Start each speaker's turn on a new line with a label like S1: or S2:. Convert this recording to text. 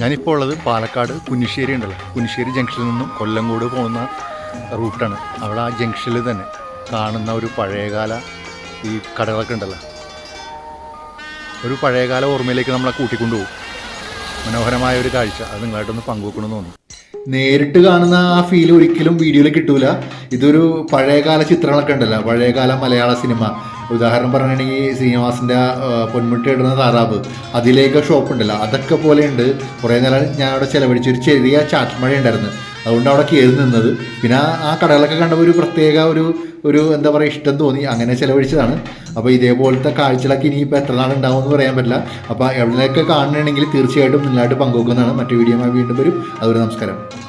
S1: ഞാനിപ്പോൾ ഉള്ളത് പാലക്കാട് കുന്നിശ്ശേരി ഉണ്ടല്ലോ. കുന്നിശ്ശേരി ജംഗ്ഷനിൽ നിന്നും കൊല്ലങ്കോട് പോകുന്ന റൂട്ടാണ് അവിടെ ആ ജംഗ്ഷനിൽ തന്നെ കാണുന്ന ഒരു പഴയകാല ഈ കടകളൊക്കെ ഉണ്ടല്ലോ. ഒരു പഴയകാല ഓർമ്മയിലേക്ക് നമ്മളെ കൂട്ടിക്കൊണ്ടുപോകും മനോഹരമായ ഒരു കാഴ്ച. അത് നിങ്ങളായിട്ടൊന്ന് പങ്കുവെക്കണമെന്ന് തോന്നി
S2: നേരിട്ട് കാണുന്ന ആ ഫീൽ ഒരിക്കലും വീഡിയോയിൽ കിട്ടൂല. ഇതൊരു പഴയകാല ചിത്രങ്ങളൊക്കെ ഉണ്ടല്ലോ. പഴയകാല മലയാള സിനിമ ഉദാഹരണം പറയുകയാണെങ്കിൽ ശ്രീനിവാസിന്റെ പൊന്മുട്ടി ഇടുന്ന താറാവ്. അതിലേക്ക് ഷോപ്പ് ഉണ്ടല്ലോ. അതൊക്കെ പോലെയുണ്ട് കുറേ നേരം ഞാൻ അവിടെ ചിലവഴിച്ച് ഒരു ചെറിയ ചാറ്റമഴ ഉണ്ടായിരുന്നു. അതുകൊണ്ട് അവിടെ കയറി നിന്നത്. പിന്നെ ആ- കടകളൊക്കെ കണ്ടപ്പോൾ ഒരു പ്രത്യേക ഒരു ഒരു എന്താ പറയുക ഇഷ്ടം തോന്നി. അങ്ങനെ ചിലവഴിച്ചതാണ്. അപ്പോൾ ഇതേപോലത്തെ കാഴ്ചകളൊക്കെ ഇനിയിപ്പോൾ എത്ര നാൾ ഉണ്ടാവും എന്ന് പറയാൻ പറ്റില്ല. അപ്പോൾ എവിടെയൊക്കെ കാണണമെങ്കിൽ തീർച്ചയായിട്ടും നിങ്ങളായിട്ട് പങ്കുവെക്കുന്നതാണ്. മറ്റു വീഡിയോമായി വീണ്ടും വരും. അതുവരെ നമസ്കാരം.